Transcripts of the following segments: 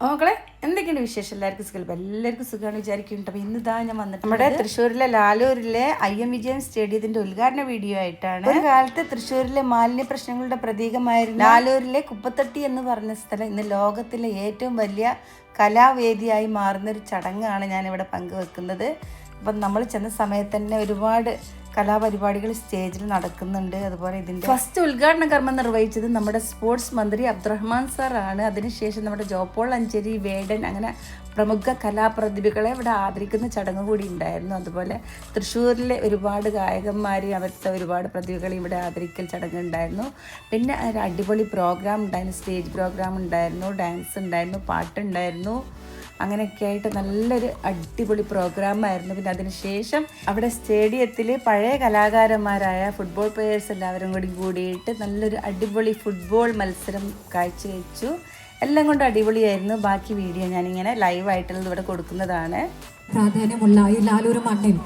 മക്കളെ എന്തൊക്കെയുണ്ട് വിശേഷം? എല്ലാവർക്കും സുഖം എല്ലാവർക്കും സുഖമാണ് വിചാരിക്കുന്നുണ്ട് അപ്പോൾ ഇന്ന് ഇതാ ഞാൻ വന്നിട്ട് നമ്മുടെ തൃശ്ശൂരിലെ ലാലൂരിലെ ഐ എം വിജയൻ സ്റ്റേഡിയത്തിന്റെ ഉദ്ഘാടന വീഡിയോ ആയിട്ടാണ്. ഒരു കാലത്ത് തൃശ്ശൂരിലെ മാലിന്യ പ്രശ്നങ്ങളുടെ പ്രതീകമായിരുന്നു ലാലൂരിലെ കുപ്പത്തട്ടി എന്ന് പറഞ്ഞ സ്ഥലം ഇന്ന് ലോകത്തിലെ ഏറ്റവും വലിയ കലാവേദിയായി മാറുന്ന ഒരു ചടങ്ങാണ് ഞാനിവിടെ പങ്കുവെക്കുന്നത്. അപ്പം നമ്മൾ ചെന്ന സമയത്ത് തന്നെ ഒരുപാട് കലാപരിപാടികൾ സ്റ്റേജിൽ നടക്കുന്നുണ്ട്. അതുപോലെ ഇതിന്റെ ഫസ്റ്റ് ഉദ്ഘാടന കർമ്മം നിർവഹിച്ചത് നമ്മുടെ സ്പോർട്സ് മന്ത്രി അബ്ദുറഹ്മാൻ സാറാണ്. അതിനുശേഷം നമ്മുടെ ജോപ്പോൾ അഞ്ചേരി വേടൻ അങ്ങനെ പ്രമുഖ കലാപ്രതിഭകളെ ഇവിടെ ആദരിക്കുന്ന ചടങ്ങ് കൂടി ഉണ്ടായിരുന്നു. അതുപോലെ തൃശ്ശൂരിലെ ഒരുപാട് ഗായകന്മാരെയും അവരുടെ ഒരുപാട് പ്രതിഭകളെയും ഇവിടെ ആദരിക്കൽ ചടങ്ങ് ഉണ്ടായിരുന്നു. പിന്നെ ഒരു അടിപൊളി പ്രോഗ്രാം ഉണ്ടായിരുന്നു. സ്റ്റേജ് പ്രോഗ്രാം ഉണ്ടായിരുന്നു ഡാൻസ് ഉണ്ടായിരുന്നു പാട്ടുണ്ടായിരുന്നു. അങ്ങനെയൊക്കെ ആയിട്ട് നല്ലൊരു അടിപൊളി പ്രോഗ്രാമായിരുന്നു പിന്നെ അതിനുശേഷം അവിടെ സ്റ്റേഡിയത്തിൽ പഴയ കലാകാരന്മാരായ ഫുട്ബോൾ പ്ലെയേഴ്സ് എല്ലാവരും കൂടി കൂടിയിട്ട് നല്ലൊരു അടിപൊളി ഫുട്ബോൾ മത്സരം കാഴ്ചവെച്ചു. എല്ലാം കൊണ്ടും അടിപൊളിയായിരുന്നു. ബാക്കി വീഡിയോ ഞാനിങ്ങനെ ലൈവായിട്ടുള്ളത് ഇവിടെ കൊടുക്കുന്നതാണ്. പ്രാധാന്യമുള്ള ഈ ലാലൂർ മണ്ണിൽ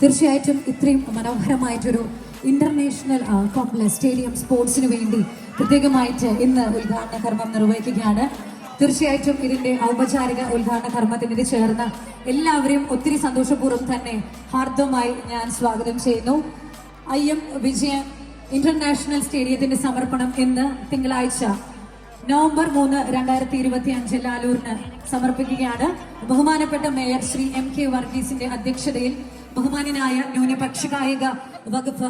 തീർച്ചയായിട്ടും ഇത്രയും മനോഹരമായിട്ടൊരു ഇന്റർനാഷണൽ കോംപ്ലക്സ് സ്റ്റേഡിയം സ്പോർട്സിന് വേണ്ടി പ്രത്യേകമായിട്ട് ഇന്ന് ഉദ്ഘാടന കർമ്മം നിർവഹിക്കുകയാണ്. തീർച്ചയായിട്ടും ഇതിന്റെ ഔപചാരിക ഉദ്ഘാടന കർമ്മത്തിന് ചേർന്ന എല്ലാവരെയും ഒത്തിരി സന്തോഷപൂർവം തന്നെ ഹാർദമായി ഞാൻ സ്വാഗതം ചെയ്യുന്നു. ഐ എം വിജയ ഇന്റർനാഷണൽ സ്റ്റേഡിയത്തിന്റെ സമർപ്പണം ഇന്ന് തിങ്കളാഴ്ച നവംബർ മൂന്ന് രണ്ടായിരത്തി ഇരുപത്തി അഞ്ച് ലാലൂരിന് സമർപ്പിക്കുകയാണ്. ബഹുമാനപ്പെട്ട മേയർ ശ്രീ എം കെ വർഗീസിന്റെ അധ്യക്ഷതയിൽ ബഹുമാനനായ ന്യൂനപക്ഷ കായിക വകുപ്പ്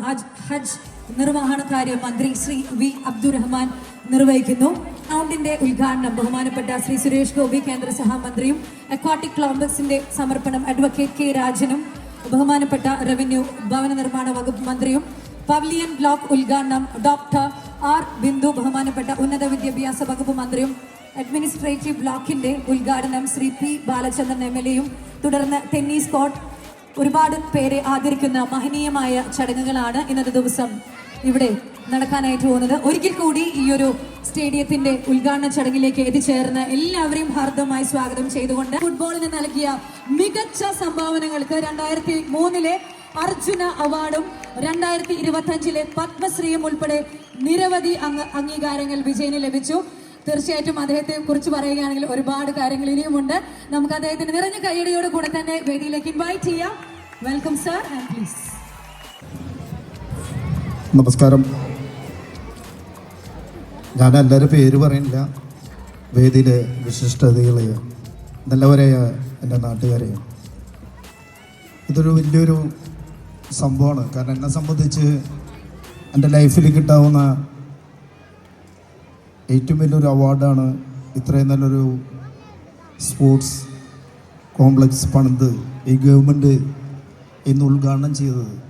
ഹജ്ജ് നിർവഹണ കാര്യ മന്ത്രി ശ്രീ വി അബ്ദുറഹ്മാൻ നിർവഹിക്കുന്നു. ഗ്രൗണ്ടിന്റെ ഉദ്ഘാടനം ബഹുമാനപ്പെട്ട ശ്രീ സുരേഷ് ഗോപി കേന്ദ്ര സഹമന്ത്രിയും അക്വാട്ടിക് കോംപ്ലക്സിന്റെ സമർപ്പണം അഡ്വക്കേറ്റ് കെ രാജനും ബഹുമാനപ്പെട്ട റവന്യൂ ഭവന നിർമ്മാണ വകുപ്പ് മന്ത്രിയും പവലിയൻ ബ്ലോക്ക് ഉദ്ഘാടനം ഡോക്ടർ ആർ ബിന്ദു ബഹുമാനപ്പെട്ട ഉന്നത വിദ്യാഭ്യാസ വകുപ്പ് മന്ത്രിയും അഡ്മിനിസ്ട്രേറ്റീവ് ബ്ലോക്കിന്റെ ഉദ്ഘാടനം Shri P Balachandran M L എയും തുടർന്ന് ടെന്നീസ് കോർട്ട് ഒരുപാട് പേരെ ആദരിക്കുന്ന മഹനീയമായ ചടങ്ങുകളാണ് ഇന്നത്തെ ദിവസം ഇവിടെ നടക്കാനായിട്ട് പോകുന്നത്. ഒരിക്കൽ കൂടി ഈ ഒരു സ്റ്റേഡിയത്തിന്റെ ഉദ്ഘാടന ചടങ്ങിലേക്ക് എത്തിച്ചേർന്ന് എല്ലാവരെയും ഹാർദ്ദമായി സ്വാഗതം ചെയ്തുകൊണ്ട് ഫുട്ബോളിന് നൽകിയ മികച്ച സംഭാവനകൾക്ക് രണ്ടായിരത്തി മൂന്നിലെ അർജുന അവാർഡും രണ്ടായിരത്തി ഇരുപത്തി അഞ്ചിലെ പത്മശ്രീയും ഉൾപ്പെടെ നിരവധി അംഗ അംഗീകാരങ്ങൾ വിജയന് ലഭിച്ചു. തീർച്ചയായിട്ടും അദ്ദേഹത്തെ കുറിച്ച് പറയുകയാണെങ്കിൽ ഒരുപാട് കാര്യങ്ങൾ ഇനിയുമുണ്ട്. നമുക്ക് അദ്ദേഹത്തിന് നിറഞ്ഞ കൈയടിയോട് കൂടെ തന്നെ വേദിയിലേക്ക് ഇൻവൈറ്റ് ചെയ്യാം. വെൽക്കം സർ ആൻഡ് പ്ലീസ് നമസ്കാരം. ഞാൻ എല്ലാവരും പേര് പറയുന്നില്ല വേദിയിലെ വിശിഷ്ടതകളെ. നല്ലവരെയ എന്റെ നാട്ടുകാരെ. ഇതൊരു വലിയൊരു സംഭവമാണ്. കാരണം എന്നെ സംബന്ധിച്ച് എന്റെ ലൈഫിൽ കിട്ടാവുന്ന ഏറ്റവും വലിയൊരു അവാർഡാണ് ഇത്രയും നല്ലൊരു സ്പോർട്സ് കോംപ്ലക്സ് പണിത് ഈ ഗവൺമെന്റ് ഇന്ന് ഉദ്ഘാടനം ചെയ്തത്.